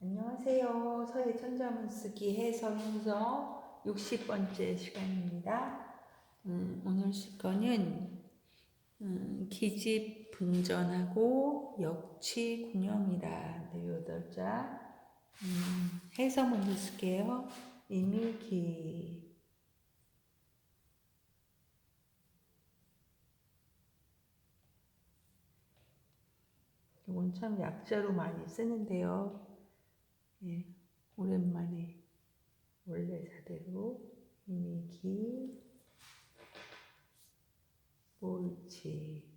안녕하세요. 서예 천자문 쓰기 해설 hun서 60번째 시간입니다. 음, 오늘 쓸 거는 음, 기집 분전하고 역치 군형이다. 네, 여덟 자. 음, 해서 먼저 쓸게요. 이미기 이건 참 약자로 많이 쓰는데요. 예, 오랜만에 원래 자대로 이미기 옳지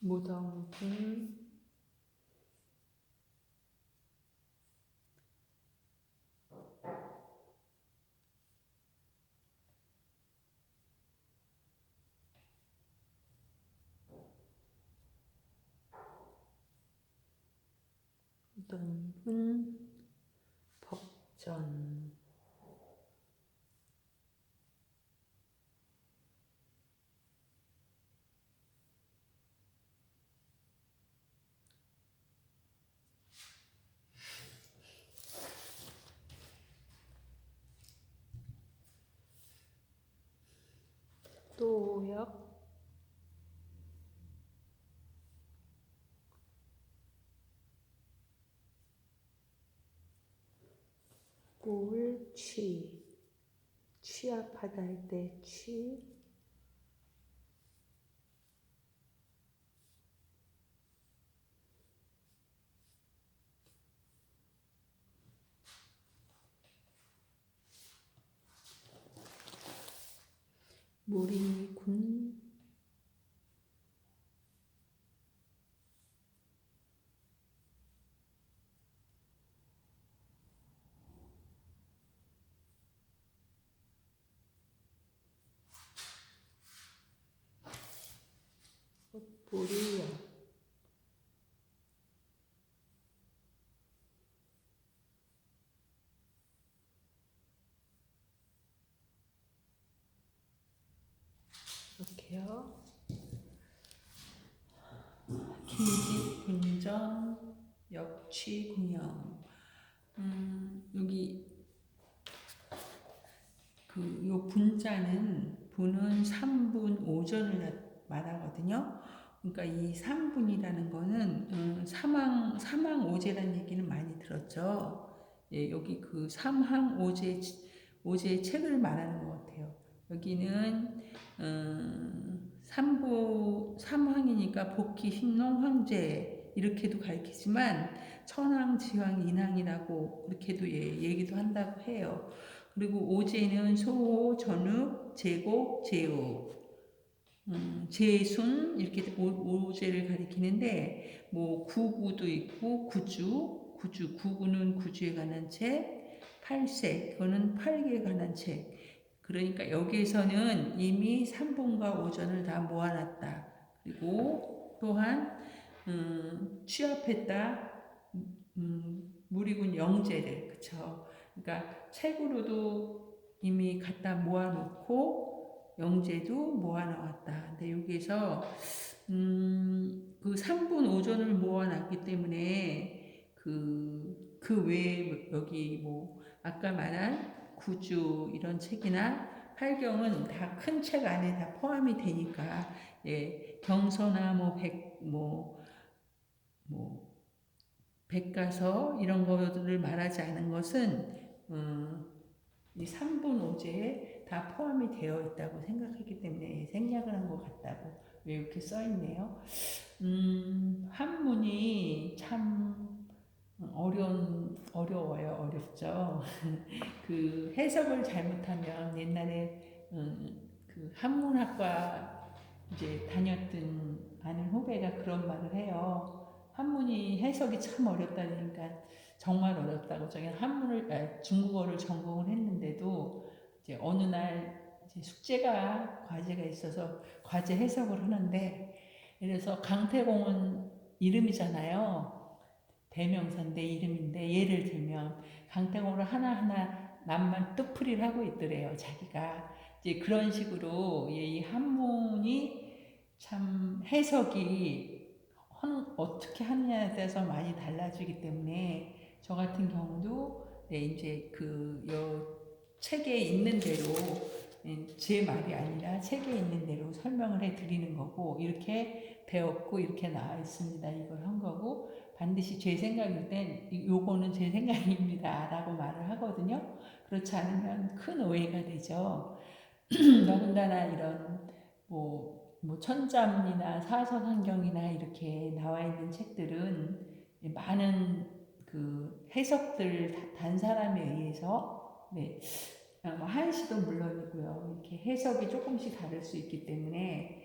무덤분 분 법전. 또역 꼴취. 취합하다 할 때 취. 무리군 potpourri 이렇게요. 기지 분전 역취 군형. 음, 여기 그요 분자는 분은 3분 오전을 말하거든요. 그러니까 이 3분이라는 거는 음, 사망 사망 오제라는 얘기는 많이 들었죠. 예, 여기 그 삼항 오제 오제 책을 말하는 것 같아요. 여기는 음, 삼부 삼항이니까 복희 신농 황제 이렇게도 가르치지만 천황 지황 인항이라고 그렇게도 예, 얘기도 한다고 해요. 그리고 오제는 소, 전욱, 제곡, 제우, 음, 제순 이렇게 오, 제를 가리키는데 뭐 구구도 있고 구주, 구주 구구는 구주에 관한 책, 팔세 그거는 팔기에 관한 책. 그러니까 여기에서는 이미 3분과 오전을 다 모아놨다. 그리고 또한 음, 취합했다. 음, 무리군 영재를 그쵸. 그러니까 책으로도 이미 갖다 모아놓고 영재도 모아놓았다. 근데 여기에서 음, 그 3분 오전을 모아놨기 때문에 그, 그 외에 여기 뭐 아까 말한 구주 이런 책이나 팔경은 다 큰 책 안에 다 포함이 되니까 예, 경서나 뭐 백 뭐 뭐 백가서 이런 것들을 말하지 않은 것은 음, 이 3분 오제에 다 포함이 되어 있다고 생각했기 때문에 생략을 한 것 같다고 왜 이렇게 써 있네요. 음, 한문이 참 어려운 어려워요 어렵죠. 그 해석을 잘못하면 옛날에 음, 그 한문학과 이제 다녔던 아는 후배가 그런 말을 해요. 한문이 해석이 참 어렵다니까 정말 어렵다고 저기 한문을 아, 중국어를 전공을 했는데도 이제 어느 날 이제 숙제가 과제가 있어서 과제 해석을 하는데 그래서 강태공은 이름이잖아요. 대명사인데 이름인데 예를 들면 강땡으로 하나하나 남만 뜻풀이를 하고 있더래요 자기가 이제 그런 식으로 예, 이 한문이 참 해석이 헌- 어떻게 하느냐에 따라서 많이 달라지기 때문에 저 같은 경우도 네, 이제 그 요 책에 있는 대로 예, 제 말이 아니라 책에 있는 대로 설명을 해 드리는 거고 이렇게 배웠고 이렇게 나와 있습니다. 이걸 한 거고 반드시 제 생각일 땐 이- 요거는 제 생각입니다 라고 말을 하거든요. 그렇지 않으면 큰 오해가 되죠. 더군다나 이런 뭐, 뭐 천자문이나 사서상경이나 이렇게 나와 있는 책들은 많은 그 해석들 다- 단 사람에 의해서 네, 어, 뭐 한시도 물론이고요. 이렇게 해석이 조금씩 다를 수 있기 때문에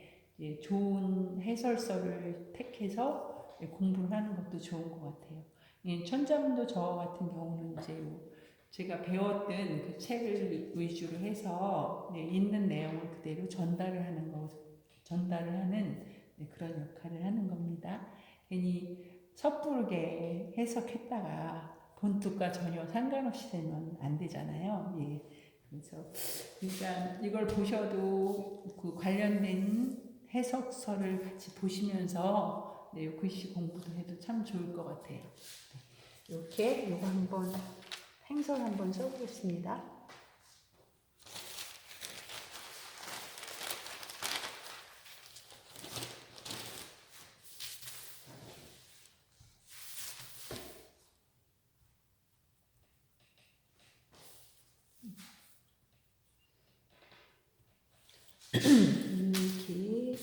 좋은 해설서를 택해서 공부를 하는 것도 좋은 것 같아요. 예, 천자문도 저 같은 경우는 이제 뭐 제가 배웠던 그 책을 위주로 해서 네, 있는 내용을 그대로 전달을 하는 거, 전달을 하는 네, 그런 역할을 하는 겁니다. 괜히 섣부르게 해석했다가 본뜻과 전혀 상관없이 되면 안 되잖아요. 예. 그래서 그러니까 이걸 보셔도 그 관련된 해석서를 같이 보시면서 네, 요 글씨 공부도 해도 참 좋을 것 같아요. 네. 이렇게 이거 한번 행설 한번 써보겠습니다. 인기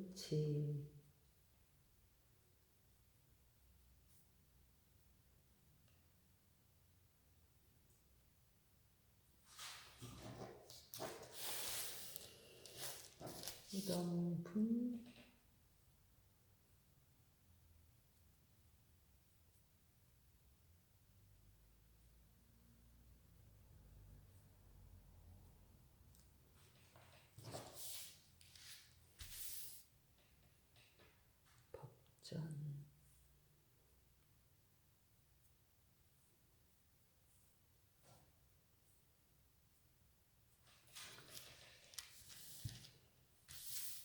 옳지 무덤분 전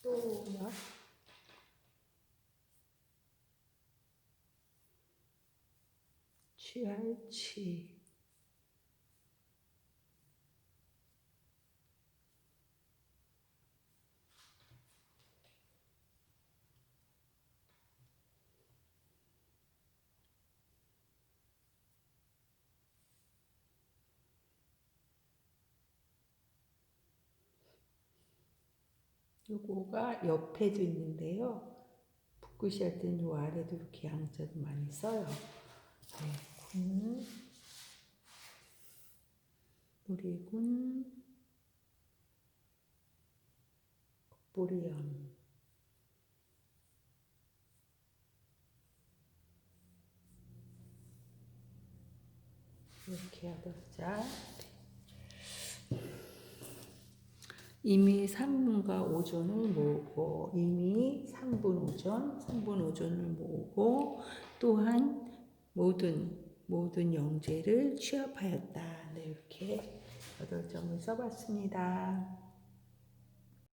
또요? 취할치 요거가 옆에도 있는데요. 붓글씨 할 때는 요 아래도 이렇게 양자도 많이 써요. 네, 군, 우리군, 보리연. 이렇게 여덟 자. 이미 3분과 오존을 모으고 이미 3분 오존, 3분 오존을 모으고 또한 모든 모든 영재를 취합하였다. 네, 이렇게 여덟 점을 써봤습니다.